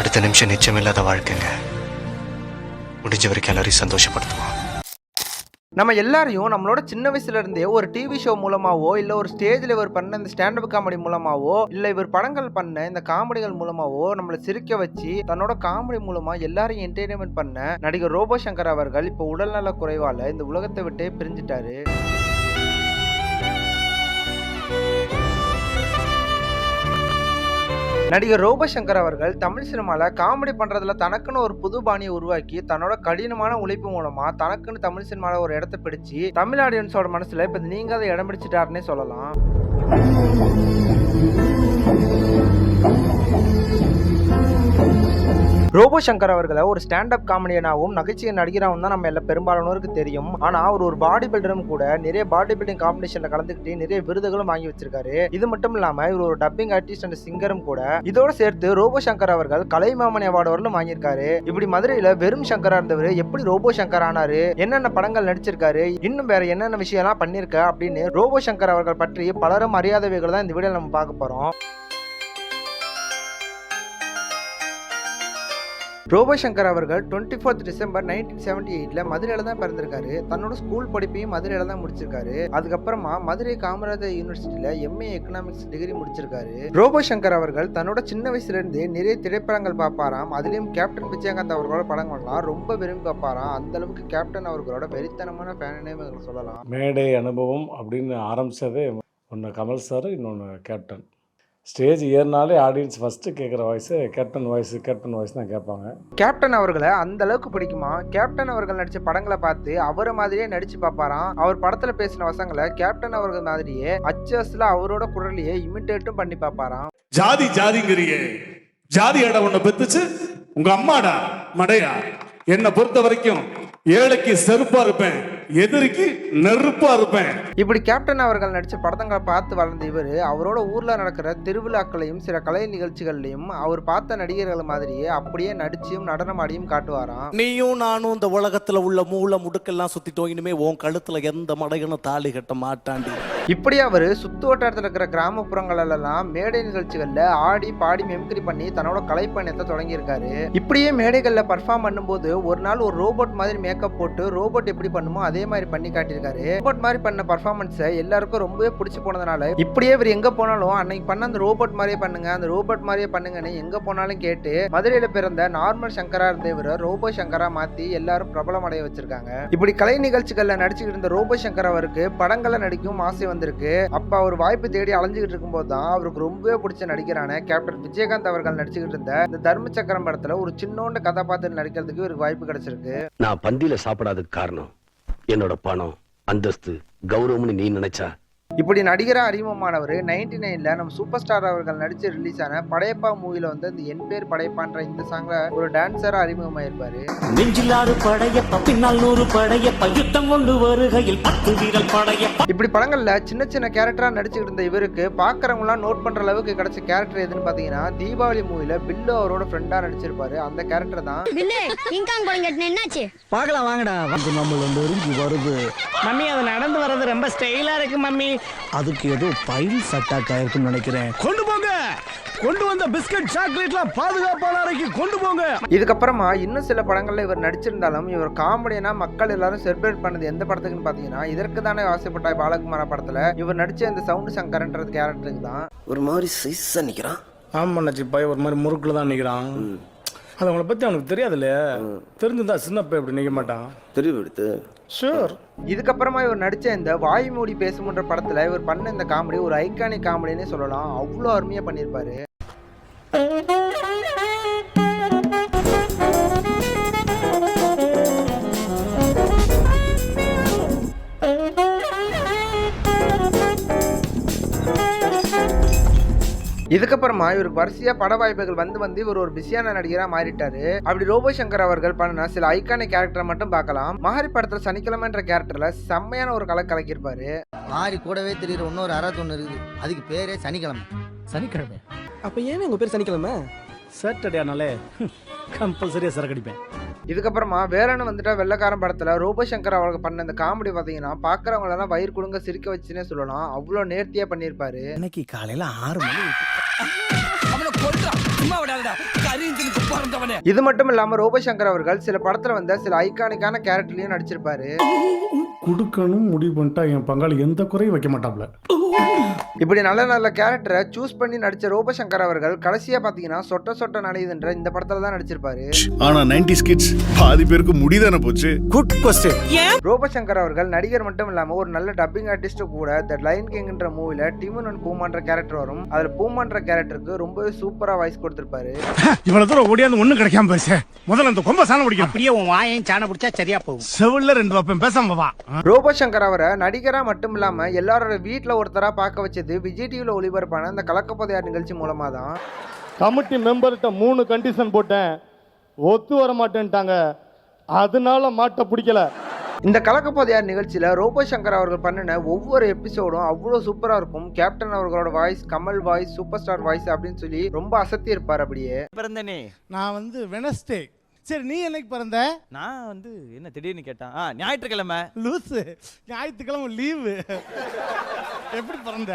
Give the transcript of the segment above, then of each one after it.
அடுத்த நிமிஷம் நிச்சயமில்லாத வாழ்க்கைங்க. முடிஞ்ச வரைக்கும் எல்லாரையும் சந்தோஷப்படுத்துவோம். நம்ம எல்லாரையும் நம்மளோட சின்ன வயசுல இருந்தே ஒரு டிவி ஷோ மூலமாவோ இல்ல ஒரு ஸ்டேஜ்ல இவர் பண்ண இந்த ஸ்டாண்டப் காமெடி மூலமாவோ இல்ல இவர் படங்கள் பண்ண இந்த காமெடிகள் மூலமாவோ நம்மளை சிரிக்க வச்சு தன்னோட காமெடி மூலமா எல்லாரையும் என்டர்டைன்மெண்ட் பண்ண நடிகர் ரோபோ சங்கர் அவர்கள் இப்போ உடல்நல குறைவால இந்த உலகத்தை விட்டே பிரிஞ்சிட்டாரு. நடிகர் ரூபசங்கர் அவர்கள் தமிழ் சினிமாவில் காமெடி பண்ணுறதுல தனக்குன்னு ஒரு புது பாணியை உருவாக்கி தன்னோட கடினமான உழைப்பு மூலமாக தனக்குன்னு தமிழ் சினிமாவில் ஒரு இடத்த பிடிச்சு தமிழ் ஆடியன்ஸோட மனசில் இப்போ நீங்கள் அதை இடம் பிடிச்சிட்டாருன்னே சொல்லலாம். ரோபோ சங்கர் அவர்களை ஒரு ஸ்டாண்டப் காமெடியனாகவும் நகைச்சுவை நடிகராகவும் தான் நம்ம எல்லாம் பெரும்பாலானோருக்கு தெரியும். ஆனா அவர் ஒரு பாடி பில்டரும் கூட நிறைய பாடி பில்டிங் காம்படிஷன்ல கலந்துக்கிட்டு நிறைய விருதுகளும் வாங்கி வச்சிருக்காரு. இது மட்டும் இல்லாம இவர் ஒரு டப்பிங் ஆர்டிஸ்ட் அண்ட் சிங்கரும் கூட இதோட சேர்த்து ரோபோ சங்கர் அவர்கள் கலைமாமணி அவார்டு வரலும் வாங்கியிருக்காரு. இப்படி மதுரையில வெறும் சங்கரா இருந்தவர் எப்படி ரோபோ சங்கர் ஆனாரு? என்னென்ன படங்கள் நடிச்சிருக்காரு? இன்னும் வேற என்னென்ன விஷயம்லாம் பண்ணிருக்க அப்படின்னு ரோபோ சங்கர் அவர்கள் பற்றி பலரும் அறியாதவைகள் தான் இந்த வீடியோ நம்ம பார்க்க போறோம். ரோபோ சங்கர் அவர்கள் twenty fourth December nineteen seventy எயிட்ல மதுரையில தான் பிறந்திருக்காரு. தன்னோட ஸ்கூல் படிப்பையும் மதுரையில தான் முடிச்சிருக்காரு. அதுக்கப்புறமா மதுரை காமராஜர் யூனிவர்சிட்டியில எம்ஏ எக்கனாமிக்ஸ் டிகிரி முடிச்சிருக்காரு. ரோபோ சங்கர் அவர்கள் தன்னோட சின்ன வயசுல இருந்து நிறைய திரைப்படங்கள் பார்ப்பாராம். அதுலயும் கேப்டன் விஜயகாந்த் அவர்களோட படங்கள்லாம் ரொம்ப விரும்பி பார்ப்பாராம். அந்த அளவுக்கு கேப்டன் அவர்களோட வெறித்தனமான ஃபேனே சொல்லலாம். மேடை அனுபவம் அப்படின்னு ஆரம்பிச்சதே ஒன்று கமல் சார் இன்னொன்று கேப்டன் ஸ்டேஜ் ஏறினாலே ஆடியன்ஸ் ஃபஸ்ட்டு கேட்குற voice captain voice captain voice தான் கேட்பாங்க. கேப்டன் அவர்களை அந்த அளவுக்கு பிடிக்குமா? கேப்டன் அவர்கள் நடிச்ச படங்களை பார்த்து அவரை மாதிரியே நடிச்சு பார்ப்பாராம். அவர் படத்துல பேசின வசங்களை கேப்டன் அவர்கள் மாதிரியே அச்சஸ்ல அவரோட குரலையே இமிட்டேட்டும் பண்ணி பார்ப்பாராம். ஜாதி ஜாதிங்கிறியே. ஜாதி இடம் ஒண்ணு பெத்துச்சு. உங்க அம்மாடா மடையா. என்னை பொறுத்த வரைக்கும் ஏழைக்கு செருப்பா இருப்பேன். எதிரிக்கு நெருப்பா இருப்பேன். இப்படி கேப்டன் அவர்கள் நடிச்ச படங்களை பார்த்து வளர்ந்த இவர் அவரோட ஊர்ல நடக்கிற திருவிழாக்களையும் சில கலை நிகழ்ச்சிகள்லையும் அவர் பார்த்த நடிகர்கள் மாதிரியே அப்படியே நடிச்சியும் நடனமாடியும் காட்டுவாராம். நீயும் நானும் இந்த உலகத்துல உள்ள மூளை முடுக்கெல்லாம் சுத்திட்டோம். இனிமே உன் கழுத்துல எந்த மடையனும் தாலி கட்ட மாட்டாண்டி இப்படி அவர் சுத்து வட்டாரத்தில் இருக்கிற கிராமப்புறங்களெல்லாம் மேடை நிகழ்ச்சிகள்ல ஆடி பாடி மெம்கரி பண்ணி தன்னோட கலைப்பயணத்தை தொடங்கியிருக்காரு. இப்படியே மேடைகள்ல பர்ஃபார்ம் பண்ணும்போது ஒரு நாள் ஒரு ரோபோட் மாதிரி மேக்கப் போட்டு ரோபோட் எப்படி பண்ணுமோ அதே அதே மாதிரி பண்ணி காட்டியிருக்காரு. ரோபோட் மாதிரி பண்ண பர்ஃபார்மன்ஸை எல்லாருக்கும் ரொம்பவே பிடிச்சி போனதுனால இப்படியே இவர் எங்க போனாலும் அன்னைக்கு பண்ண அந்த ரோபோட் மாதிரியே பண்ணுங்க அந்த ரோபோட் மாதிரியே பண்ணுங்கன்னு எங்க போனாலும் கேட்டு மதுரையில பிறந்த நார்மல் சங்கரா இருந்த இவரை ரோபோ சங்கரா மாத்தி எல்லாரும் பிரபலம் அடைய வச்சிருக்காங்க. இப்படி கலை நிகழ்ச்சிகள்ல நடிச்சுக்கிட்டு இருந்த ரோபோ சங்கர் அவருக்கு படங்களை நடிக்கும் ஆசை வந்திருக்கு. அப்ப அவர் வாய்ப்பு தேடி அலைஞ்சுக்கிட்டு இருக்கும்போது தான் அவருக்கு ரொம்பவே பிடிச்ச நடிகரான கேப்டன் விஜயகாந்த் அவர்கள் நடிச்சுக்கிட்டு இருந்த இந்த தர்ம சக்கரம் படத்துல ஒரு சின்னோண்டு கதாபாத்திரம் நடிக்கிறதுக்கு இவருக்கு வாய்ப்பு கிடைச்சிருக்கு. நான் பந்தியில சாப்பிடாததுக்கு காரணம். என்னோட பணம் அந்தஸ்து கௌரவம்னு நீ நினைச்சா இப்படி நடிகரா அறிமுகமானவர் நைன்டி நைன்ல நம்ம சூப்பர் ஸ்டார் அவர்கள் நடிச்சு ரிலீஸ் ஆன படையப்பா மூவில வந்து இந்த என் பேர் படையப்பான்ற இந்த சாங்ல ஒரு டான்சரா அறிமுகமாயிருப்பாரு. நெஞ்சிலாறு படையப்ப பின்னால் நூறு படையப்ப யுத்தம் கொண்டு வருகையில் பத்து வீரல் படையப்ப. இப்படி படங்கள்ல சின்ன சின்ன கேரக்டரா நடிச்சுக்கிட்டு இருந்த இவருக்கு பாக்குறவங்களாம் நோட் பண்ற அளவுக்கு கிடைச்ச கேரக்டர் எதுன்னு பாத்தீங்கன்னா தீபாவளி மூவில பில்லு அவரோட ஃப்ரெண்டா நடிச்சிருப்பாரு. அந்த கேரக்டர் தான். என்னாச்சு பார்க்கலாம் வாங்கடா வந்து நம்மள நெருங்கி வருது மம்மி அது நடந்து வர்றது ரொம்ப ஸ்டைலா இருக்கு மம்மி. அதுக்கு ஏதோ பைல்ஸ் அட்டாக் ஆயிருக்குன்னு நினைக்கிறேன். கொண்டு போங்க! கொண்டு வந்த பிஸ்கட் சாக்லேட்லாம் பாதுகாப்பான அறைக்கு கொண்டு போங்க! இதுக்கப்புறமா இன்னும் சில படங்கள்ல இவர் நடிச்சிருந்தாலும் இவர் காமெடினா மக்கள் எல்லாரும் செலிப்ரேட் பண்ணது எந்த படத்துக்குன்னு பாத்தீங்கன்னா இதற்கு தானே ஆசைப்பட்டாய் பாலகுமாரா படத்துல. இவர் நடிச்ச இந்த சவுண்ட் சங்கரன்றது கேரக்டருக்கு தான். ஒரு மாதிரி சைஸா நிக்கிறான். ஆமாம் நச்சி பாய் ஒரு மாதிரி முறுக்கில் தான் நிற்கிறான் அது அவங்கள பற்றி அவனுக்கு தெரியாதுல்ல. தெரிஞ்சிருந்தா சின்ன பையன் அப்படி நிற்க மாட்டான். தெளிவு எடுத்து ஷூர் இதுக்கப்புறமா இவர் நடிச்ச இந்த வாய் மூடி பேசுமுன்ற படத்துல இவர் பண்ண இந்த காமெடி ஒரு ஐகானிக் காமெடினே சொல்லலாம். அவ்வளோ அருமையா பண்ணியிருப்பாரு. இதுக்கப்புறமா இவருக்கு வரிசையா பட வாய்ப்புகள் வந்து வந்து இவர் ஒரு பிஸியான நடிகரா மாறிட்டாரு. அப்படி ரோபோ சங்கர் அவர்கள் பண்ண சில ஐகானிக் கேரக்டரை மட்டும் பார்க்கலாம். மகாரி படத்துல சனிக்கிழமைன்ற கேரக்டர்ல செம்மையான ஒரு கலை கலக்கியிருப்பாரு. மாறி கூடவே தெரியுற இன்னொரு அறத்தொன்னு இருக்குது. அதுக்கு பேரே சனிக்கிழமை. சனிக்கிழமை? அப்ப ஏன் உங்க பேர் சனிக்கிழமை? சாட்டர்டே ஆனாலே கம்பல்சரியாக சரக்கு அடிப்பேன். இதுக்கப்புறமா வேலன்னு வந்துட்டா வெள்ளக்காரன் படத்துல ரோபோ சங்கர் அவர்கள் பண்ண இந்த காமெடி பாத்தீங்கன்னா பாக்குறவங்க எல்லாம் வயிறு குடுங்க சிரிக்க வச்சுன்னே சொல்லலாம். அவ்வளவு நேர்த்தியா பண்ணியிருப்பாரு. இன்னைக்கு காலையில ஆறு மணி இது மட்டும் இல்லாம ரோபோ சங்கர் அவர்கள் சில படத்துல வந்த சில ஐகானிக்கான கேரக்டர்லயும் நடிச்சிருப்பாரு. கொடுக்கணும் முடிவு பண்ணிட்டா என் பங்காளி எந்த குறையும் வைக்க மாட்டாப்ல. இப்படி நல்ல நல்ல கேரக்டரை சூஸ் பண்ணி நடிச்ச ரோபோ சங்கர் அவர்கள் கடைசியா பாத்தீங்கன்னா சொட்ட சொட்ட நனையுதுன்ற இந்த படத்துல தான் நடிச்சிருப்பாரு. ஆனா நைன்டி கிட்ஸ் பாதி பேருக்கு முடிதானே போச்சு. குட் கொஸ்டின் ரோபோ சங்கர் அவர்கள் நடிகர் மட்டும் இல்லாம ஒரு நல்ல டப்பிங் ஆர்டிஸ்ட் கூட த லைன் கிங்ன்ற மூவில டிமன் அண்ட் பூமான்ற கேரக்டர் வரும். அதுல பூமான்ற கேரக்டருக்கு ரொம்பவே சூப்பரா வாய்ஸ் கொடுத்திருப்பாரு. இவ்வளவு தூரம் ஓடியாந்து ஒண்ணும் கிடைக்காம பேச முதல்ல அந்த கொம்ப சாணம் பிடிக்கும் அப்படியே உன் வாயையும் சாண பிடிச்சா சரியா போகும். செவில்ல ரெண்டு வைப்பேன் பேசாம வா. ரோபோ சங்கர் அவரை நடிகரா மட்டும் இல்லாம எல்லாரோட வீட்ல ஒருத்தரா பார்க்க வச்சது விஜய் டிவில ஒளிபரப்பான இந்த கலக்கப்போதையார் நிகழ்ச்சி மூலமா தான் கமிட்டி மெம்பர்கிட்ட மூணு கண்டிஷன் போட்டேன். ஒத்து வர மாட்டேன்ட்டாங்க அதனால மாட்டை பிடிக்கல. இந்த கலக்கப்போதையார் நிகழ்ச்சியில ரோபோ சங்கர் அவர்கள் பண்ணின ஒவ்வொரு எபிசோடும் அவ்வளோ சூப்பரா இருக்கும். கேப்டன் அவர்களோட voice Kamal voice super star voice அப்படின்னு சொல்லி ரொம்ப அசத்தி இருப்பார் அப்படியே. பிறந்தனே நான் வந்து வெனஸ்டே சரி நீ என்னைக்கு பிறந்த? நான் வந்து என்ன திடீர்னு கேட்டான். ஆ ஞாயிற்றுக்கிழமை. லூசு. ஞாயிற்றுக்கிழமை லீவு. எப்படி பிறந்த?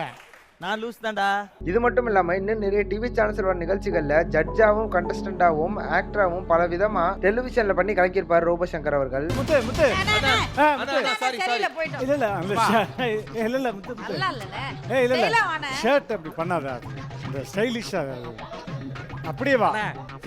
நான் லூஸ் தான்டா. இது மட்டும் இல்லாம இன்னும் நிறைய டிவி சேனல்ஸ் வர நிகழ்ச்சிகள்ல ஜட்ஜாவும் கண்டஸ்டண்டாவும் ஆக்டராவும் பல விதமா டெலிவிஷன்ல பண்ணி கலக்கியிருப்பார் ரோபோ சங்கர் அவர்கள். முத்து முத்து. சாரி சாரி இல்ல இல்ல இல்ல இல்ல முத்து இல்ல இல்ல. ஷர்ட் அப்படி பண்ணாத. இந்த ஸ்டைலிஷா அப்படியே வா.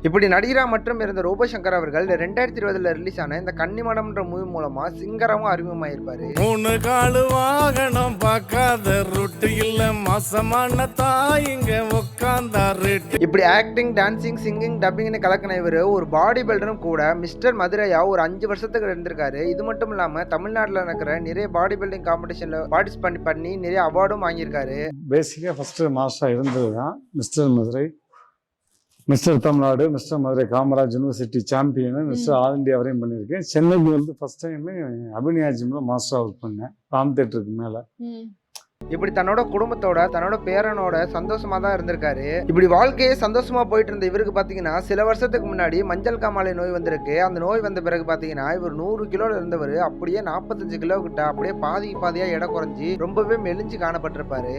இப்படி நடிகரா மற்றும் இருந்த ரோபோ சங்கர் அவர்கள் ரெண்டாயிரத்தி இருபதுல ரிலீஸ் ஆன இந்த கன்னிமடம்ன்ற மூவி மூலமா சிங்கராவும் அறிமுகமாயிருப்பாரு. மூணு காலு வாகனம் பார்க்காத ரொட்டு இல்ல மாசமான தாயிங்க உட்காந்தா ரெட்டு இப்படி ஆக்டிங் டான்சிங் சிங்கிங் டப்பிங்னு கலக்கின இவர் ஒரு பாடி பில்டரும் கூட மிஸ்டர் மதுரையா ஒரு அஞ்சு வருஷத்துக்கு இருந்திருக்காரு. இது மட்டும் இல்லாம தமிழ்நாட்டில் நடக்கிற நிறைய பாடி பில்டிங் காம்படிஷன்ல பார்ட்டிசிபேட் பண்ணி நிறைய அவார்டும் வாங்கியிருக்காரு. பேசிக்காக ஃபஸ்ட்டு மாஸ்டராக இருந்தது தான் mister Madurai. Mister Tamil Nadu mister Madurai Kamaraj university champion mister all India வரையும் பண்ணியிருக்கேன். சென்னைக்கு வந்து ஃபஸ்ட் டைம் அபிநயா ஜிம்மில் மாஸ்டர் ஒர்க் பண்ணேன். ராம் தேட்டருக்கு மேலே. இப்படி தன்னோட குடும்பத்தோட தன்னோட பேரனோட சந்தோஷமா தான் இருந்திருக்காரு. இப்படி வாழ்க்கையே சந்தோஷமா போயிட்டு இருந்த இவருக்கு பாத்தீங்கன்னா சில வருஷத்துக்கு முன்னாடி மஞ்சள் காமாலை நோய் வந்திருக்கு. அந்த நோய் வந்த பிறகு பாத்தீங்கன்னா இவர் நூறு கிலோல இருந்தவர் அப்படியே நாற்பத்தஞ்சு கிலோ கிட்ட அப்படியே பாதி பாதியா எடை குறைஞ்சி ரொம்பவே மெலிஞ்சு காணப்பட்டிருப்பாரு.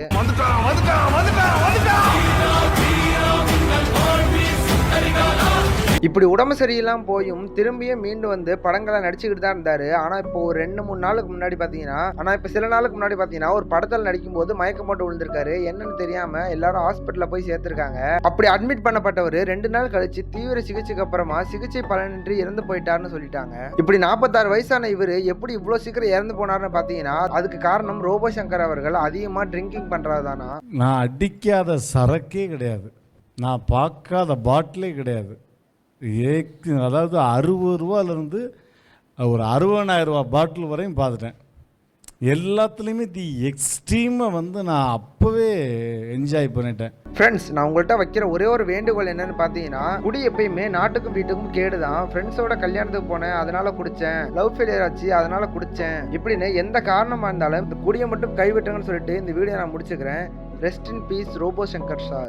இப்படி உடம்பு சரியில்லாம போயும் திரும்பியும் மீண்டு வந்து படங்களை நடிச்சுக்கிட்டு தான் இருந்தாரு. ஆனா இப்போ ஒரு ரெண்டு மூணு நாளுக்கு முன்னாடி பாத்தீங்கன்னா ஆனா இப்ப சில நாளுக்கு முன்னாடி பாத்தீங்கன்னா ஒரு படத்தில் நடிக்கும் போது மயக்கம் போட்டு விழுந்திருக்காரு. என்னன்னு தெரியாம எல்லாரும் ஹாஸ்பிட்டலில் போய் சேர்த்திருக்காங்க. அப்படி அட்மிட் பண்ணப்பட்டவர் ரெண்டு நாள் கழிச்சு தீவிர சிகிச்சைக்கு அப்புறமா சிகிச்சை பலனின்றி இறந்து போயிட்டாருன்னு சொல்லிட்டாங்க. இப்படி நாற்பத்தாறு வயசான இவர் எப்படி இவ்வளவு சீக்கிரம் இறந்து போனாருன்னு பாத்தீங்கன்னா அதுக்கு காரணம் ரோபோ சங்கர் அவர்கள் அதிகமா ட்ரிங்கிங் பண்றதுதானா நான் அடிக்காத சரக்கே கிடையாது. நான் பார்க்காத பாட்டிலே கிடையாது. ஏக்கு அதாவது அறுபது ரூபாலேருந்து ஒரு அறுபதாயிரம் ரூபா பாட்டில் வரையும் பார்த்துட்டேன். எல்லாத்துலேயுமே தி எக்ஸ்ட்ரீமை வந்து நான் அப்போவே என்ஜாய் பண்ணிட்டேன். ஃப்ரெண்ட்ஸ் நான் உங்கள்கிட்ட வைக்கிற ஒரே ஒரு வேண்டுகோள் என்னன்னு பார்த்தீங்கன்னா குடி எப்பயுமே நாட்டுக்கும் வீட்டுக்கும் கேடு தான் ஃப்ரெண்ட்ஸோட கல்யாணத்துக்கு போனேன் அதனால குடித்தேன் லவ் ஃபெயிலியர் ஆச்சு அதனால குடித்தேன் இப்படின்னு எந்த காரணமாக இருந்தாலும் இந்த குடியை மட்டும் கைவிட்டுங்கன்னு சொல்லிட்டு இந்த வீடியோ நான் முடிச்சுக்கிறேன். Rest in peace Robo Shankar sir